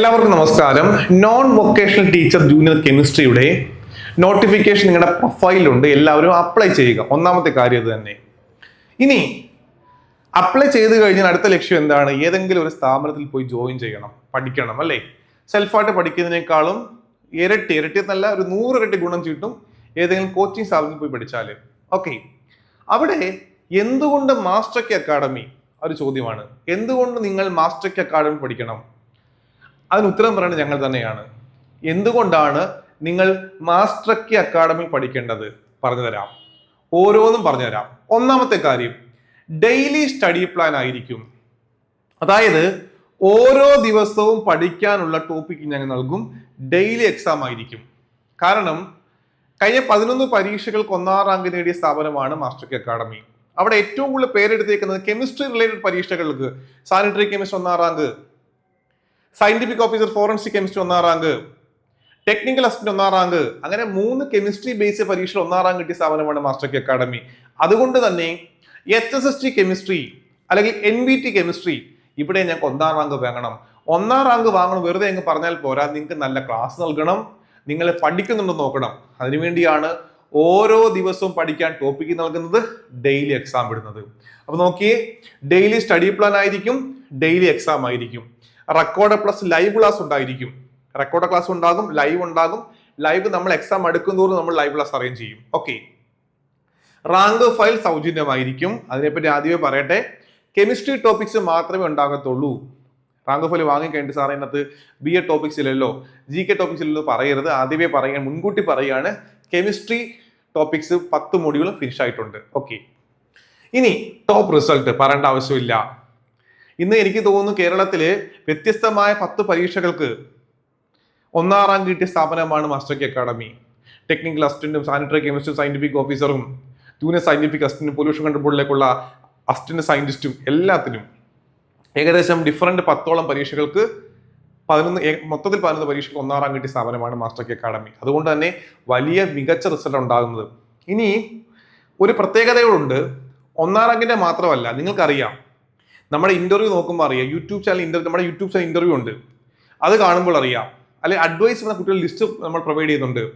എല്ലാവർക്കും നമസ്കാരം. Non vocational teacher junior കെമിസ്ട്രിയുടെ നോട്ടിഫിക്കേഷൻ നിങ്ങളുടെ പ്രൊഫൈലുണ്ട് എല്ലാവരും അപ്ലൈ ചെയ്യുക. ഒന്നാമത്തെ കാര്യം ഇത് തന്നെ. ഇനി അപ്ലൈ ചെയ്ത് കഴിഞ്ഞാൽ അടുത്ത ലക്ഷ്യം എന്താണ്? ഏതെങ്കിലും ഒരു സ്ഥാപനത്തിൽ പോയി ജോയിൻ ചെയ്യണം. പഠിക്കണം അല്ലേ? സെൽഫായിട്ട് പഠിക്കുന്നതിനേക്കാളും ഇരട്ടി ഇരട്ടി എന്നല്ല ഒരു നൂറ് ഇരട്ടി ഗുണം ചീട്ടും ഏതെങ്കിലും കോച്ചിങ് സ്ഥാപനത്തിൽ പോയി പഠിച്ചാൽ ഓക്കെ അവിടെ എന്തുകൊണ്ട് മാസ്റ്റർ അക്കാഡമി ഒരു ചോദ്യമാണ്. എന്തുകൊണ്ട് നിങ്ങൾ മാസ്റ്റർ അക്കാഡമി പഠിക്കണം? അതിന് ഉത്തരം പറയുന്നത് ഞങ്ങൾ തന്നെയാണ്. എന്തുകൊണ്ടാണ് നിങ്ങൾ മാസ്റ്റർക്കി അക്കാഡമി പഠിക്കേണ്ടത്? പറഞ്ഞുതരാം. ഓരോന്നും പറഞ്ഞുതരാം. ഒന്നാമത്തെ കാര്യം ഡെയിലി സ്റ്റഡി പ്ലാൻ ആയിരിക്കും. അതായത് ഓരോ ദിവസവും പഠിക്കാനുള്ള ടോപ്പിക് ഞങ്ങൾ നൽകും. ഡെയിലി എക്സാം ആയിരിക്കും. കാരണം കഴിഞ്ഞ പതിനൊന്ന് പരീക്ഷകൾക്ക് ഒന്നാം റാങ്ക് നേടിയ സ്ഥാപനമാണ് മാസ്റ്റർക്കി അക്കാഡമി അവിടെ ഏറ്റവും കൂടുതൽ പേരെടുത്തേക്കുന്നത് കെമിസ്ട്രി റിലേറ്റഡ് പരീക്ഷകൾക്ക്. സാനിറ്ററി കെമിസ്ട്രി ഒന്നാം rank. Scientific officer forensic chemistry ഒന്നാം റാങ്ക് ടെക്നിക്കൽ അസിസ്റ്റന്റ് ഒന്നാം റാങ്ക് അങ്ങനെ മൂന്ന് കെമിസ്ട്രി ബേസ് പരീക്ഷ ഒന്നാം റാങ്ക് കിട്ടിയ സ്ഥാപനമാണ് മാസ്റ്റർ കെ അക്കാഡമി അതുകൊണ്ട് തന്നെ H S S T chemistry അല്ലെങ്കിൽ എൻ വി ടി കെമിസ്ട്രി ഇവിടെ ഞങ്ങൾക്ക് ഒന്നാം റാങ്ക് വാങ്ങണം ഒന്നാം റാങ്ക് വാങ്ങണം വെറുതെ അങ്ങ് പറഞ്ഞാൽ പോരാ. നിങ്ങൾക്ക് നല്ല ക്ലാസ് നൽകണം. നിങ്ങളെ പഠിക്കുന്നുണ്ടോ നോക്കണം. അതിനുവേണ്ടിയാണ് ഓരോ ദിവസവും പഠിക്കാൻ ടോപ്പിക്ക് നൽകുന്നത് ഡെയിലി എക്സാം ഇടുന്നത്. അപ്പൊ നോക്കിയേ ഡെയിലി സ്റ്റഡി പ്ലാൻ ആയിരിക്കും ഡെയിലി എക്സാം ആയിരിക്കും. റെക്കോർഡ് പ്ലസ് ലൈവ് ക്ലാസ് ഉണ്ടായിരിക്കും. റെക്കോർഡ് ക്ലാസ് ഉണ്ടാകും ലൈവ് ഉണ്ടാകും. ലൈവ് നമ്മൾ എക്സാം അടുക്കും തോറും നമ്മൾ ലൈവ് ക്ലാസ് അറേഞ്ച് ചെയ്യും. ഓക്കെ റാങ്ക് ഫയൽ സൗജന്യമായിരിക്കും. അതിനെപ്പറ്റി ആദ്യമേ പറയട്ടെ. കെമിസ്ട്രി ടോപ്പിക്സ് മാത്രമേ ഉണ്ടാകത്തുള്ളൂ. റാങ്ക് ഫയൽ വാങ്ങിക്കഴിഞ്ഞിട്ട് സാറേ ഇതിനകത്ത് ബി എ ടോപ്പിക്സ് ഇല്ലല്ലോ. ജി കെ ടോപ്പിക്സ് ഇല്ലല്ലോ പറയരുത്. ആദ്യമേ പറയാൻ മുൻകൂട്ടി പറയുകയാണ് കെമിസ്ട്രി ടോപ്പിക്സ് പത്ത് മൊഡ്യൂളും ഫിനിഷ് ആയിട്ടുണ്ട്. ഓക്കെ ഇനി ടോപ്പ് റിസൾട്ട് പറയേണ്ട ആവശ്യമില്ല. ഇന്ന് എനിക്ക് തോന്നുന്നു കേരളത്തിലെ വ്യത്യസ്തമായ പത്ത് പരീക്ഷകൾക്ക് ഒന്നാം റാങ്ക് കിട്ടിയ സ്ഥാപനമാണ് മാസ്റ്റർക്ക് അക്കാഡമി. ടെക്നിക്കൽ അസിസ്റ്റന്റും സാനിറ്ററി കെമിസ്റ്റും സയന്റിഫിക് ഓഫീസറും ജൂനിയർ സയന്റിഫിക് അസിസ്റ്റന്റും പൊല്യൂഷൻ ബോർഡിലേക്കുള്ള അസിസ്റ്റന്റ് സയന്റിസ്റ്റും എല്ലാത്തിനും ഏകദേശം ഡിഫറന്റ് പത്തോളം പരീക്ഷകൾക്ക് പതിനൊന്ന് മൊത്തത്തിൽ പതിനൊന്ന് പരീക്ഷയ്ക്ക് ഒന്നാം റാങ്ക് കിട്ടിയ സ്ഥാപനമാണ് മാസ്റ്റർ അക്കാഡമി. അതുകൊണ്ട് തന്നെ വലിയ മികച്ച റിസൾട്ട് ഉണ്ടാകുന്നത്. ഇനി ഒരു പ്രത്യേകതയോടുണ്ട്. ഒന്നാം റാങ്കിന്റെ മാത്രമല്ല നിങ്ങൾക്കറിയാം നമ്മുടെ ഇന്റർവ്യൂ നോക്കുമ്പോൾ അറിയാം. യൂട്യൂബ് ചാനൽ ഇന്റർവ്യൂ നമ്മുടെ യൂട്യൂബ് ചാനൽ ഇന്റർവ്യൂ ഉണ്ട്. അത് കാണുമ്പോൾ അറിയാം. അല്ലെങ്കിൽ അഡ്വൈസ് എന്ന കുട്ടികൾ ലിസ്റ്റ് നമ്മൾ പ്രൊവൈഡ് ചെയ്യുന്നുണ്ട്.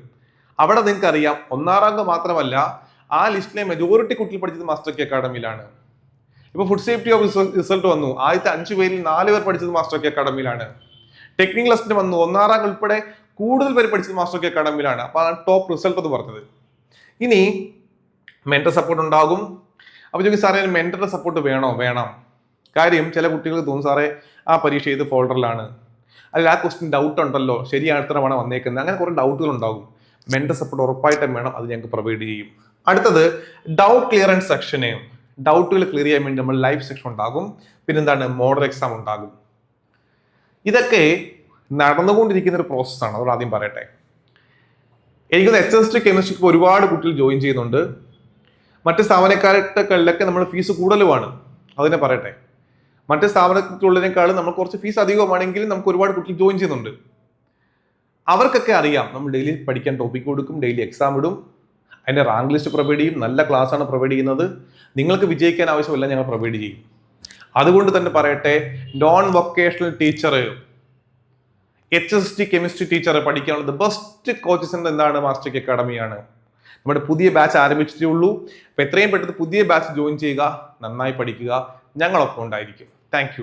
അവിടെ നിങ്ങൾക്ക് അറിയാം ഒന്നാറാം റാങ്ക് മാത്രമല്ല ആ ലിസ്റ്റിലെ മെജോറിറ്റി കുട്ടികൾ പഠിച്ചത് മാസ്റ്റർ കെ അക്കാഡമിയിലാണ് ഇപ്പൊ ഫുഡ് സേഫ്റ്റി ഓഫ് റിസൾട്ട് വന്നു. ആദ്യത്തെ അഞ്ച് പേരിൽ നാല് പേർ പഠിച്ചത് മാസ്റ്റർ കെ അക്കാഡമിയിലാണ് ടെക്നിക്കൽ അസിസ്റ്റന്റ് വന്നു. ഒന്നാറാം ഉൾപ്പെടെ കൂടുതൽ പേര് പഠിച്ചത് മാസ്റ്റർ കെ അക്കാഡമിയിലാണ് അപ്പൊ അതാണ് ടോപ്പ് റിസൾട്ട് എന്ന് പറഞ്ഞത്. ഇനി മെന്റർ സപ്പോർട്ട് ഉണ്ടാകും. അപ്പോൾ ചോദിക്കും സാറേ മെന്ററുടെ സപ്പോർട്ട് വേണോ? വേണം. കാര്യം ചില കുട്ടികൾക്ക് തോന്നും സാറേ ആ പരീക്ഷ ഏത് ഫോൾഡറിലാണ്? അല്ലെങ്കിൽ ആ ക്വസ്റ്റ്യൻ ഡൗട്ട് ഉണ്ടല്ലോ ശരിയാണ് എത്രമാണ് വന്നേക്കുന്നത്. അങ്ങനെ കുറേ ഡൗട്ടുകൾ ഉണ്ടാകും. മെന്റൽ സപ്പോർട്ട് ഉറപ്പായിട്ടും വേണം അത് ഞങ്ങൾക്ക് പ്രൊവൈഡ് ചെയ്യും. അടുത്തത് ഡൗട്ട് ക്ലിയറൻസ് സെക്ഷന് ഡൗട്ടുകൾ ക്ലിയർ ചെയ്യാൻ വേണ്ടി നമ്മൾ ലൈവ് സെക്ഷൻ ഉണ്ടാകും. പിന്നെന്താണ് മോഡൽ എക്സാം ഉണ്ടാകും. ഇതൊക്കെ നടന്നുകൊണ്ടിരിക്കുന്ന ഒരു പ്രോസസ്സാണ് അതോട് ആദ്യം പറയട്ടെ. എനിക്ക് എച്ച് എസ് ടി കെമിസ്ട്രിക്ക് ഒരുപാട് കുട്ടികൾ ജോയിൻ ചെയ്യുന്നുണ്ട്. മറ്റ് സ്ഥാപനക്കാരൊക്കെ നമ്മൾ ഫീസ് കൂടുതലുമാണ്. അതിനെ പറയട്ടെ. മറ്റ് സ്ഥാപനത്തിലുള്ളതിനേക്കാളും നമ്മൾ കുറച്ച് ഫീസ് അധികമാണെങ്കിലും നമുക്ക് ഒരുപാട് കുട്ടികൾ ജോയിൻ ചെയ്യുന്നുണ്ട്. അവർക്കൊക്കെ അറിയാം നമ്മൾ ഡെയിലി പഠിക്കാൻ ടോപ്പിക് കൊടുക്കും ഡെയിലി എക്സാം ഇടും. അതിന്റെ റാങ്ക് ലിസ്റ്റ് പ്രൊവൈഡ് ചെയ്യും നല്ല ക്ലാസ് ആണ് പ്രൊവൈഡ് ചെയ്യുന്നത്. നിങ്ങൾക്ക് വിജയിക്കാൻ ആവശ്യമില്ല ഞങ്ങൾ പ്രൊവൈഡ് ചെയ്യും. അതുകൊണ്ട് തന്നെ പറയട്ടെ non vocational teacher H S T chemistry teacher പഠിക്കാനുള്ളത് ബെസ്റ്റ് കോച്ചസ് എന്താണ്? മാസ്റ്റർ അക്കാഡമിയാണ് നമ്മുടെ പുതിയ ബാച്ച് ആരംഭിച്ചിട്ടേ ഉള്ളൂ. അപ്പൊ എത്രയും പെട്ടെന്ന് പുതിയ ബാച്ച് ജോയിൻ ചെയ്യുക നന്നായി പഠിക്കുക. ഞങ്ങളൊപ്പം ഉണ്ടായിരിക്കും. Thank you.